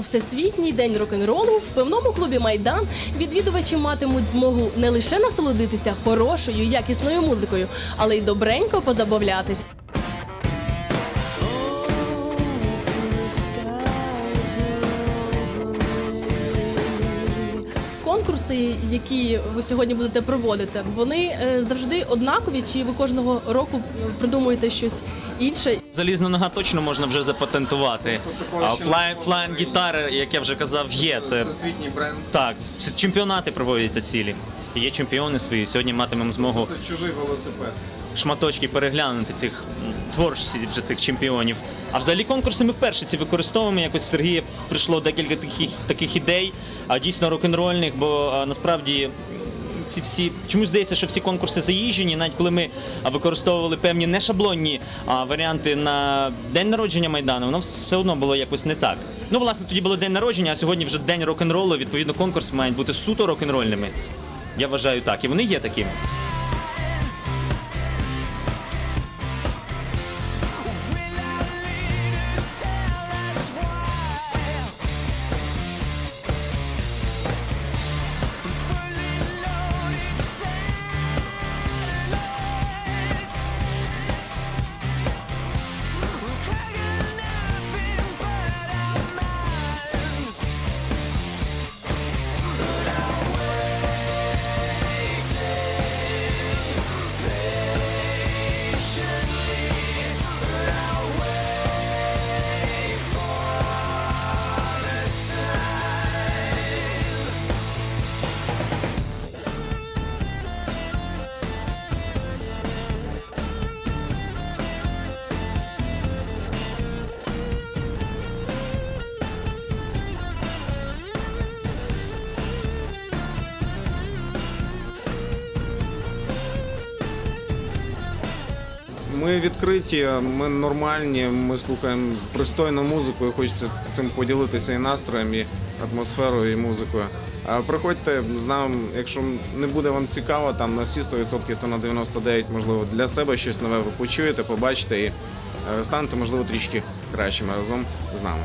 у всесвітній день рок-н-ролу в пивному клубі Майдан відвідувачі матимуть змогу не лише насолодитися хорошою, якісною музикою, але й добренько позабавлятись. Конкурси, які ви сьогодні будете проводити, вони е, завжди однакові, чи ви кожного року придумуєте щось інше? Залізна нога точно можна вже запатентувати. А флайн, гітари, як я вже казав, є. Це Всесвітній бренд. так, чемпіонати проводяться цілі. Є чемпіони свої. Сьогодні матимемо змогу Це чужий велосипед. шматочки переглянути цих творчості вже цих чемпіонів. А взагалі конкурси ми вперше ці використовуємо. Якось Сергія прийшло декілька таких, таких ідей, а дійсно рок-н-рольних, бо а, насправді. Ці всі чомусь здається, що всі конкурси заїжджені, навіть коли ми використовували певні не шаблонні а, варіанти на день народження майдану, воно все одно було якось не так. Ну, власне, тоді було день народження, а сьогодні вже день рок-н-ролу. Відповідно, конкурс мають бути суто рок-н-рольними. Я вважаю так, і вони є такими. Ми відкриті, ми нормальні, ми слухаємо пристойну музику і хочеться цим поділитися і настроєм, і атмосферою, і музикою. Приходьте з нами, якщо не буде вам цікаво, там на всі 100%, то на 99%, можливо, для себе щось нове ви почуєте, побачите і е, станете, можливо, трішки кращими разом з нами.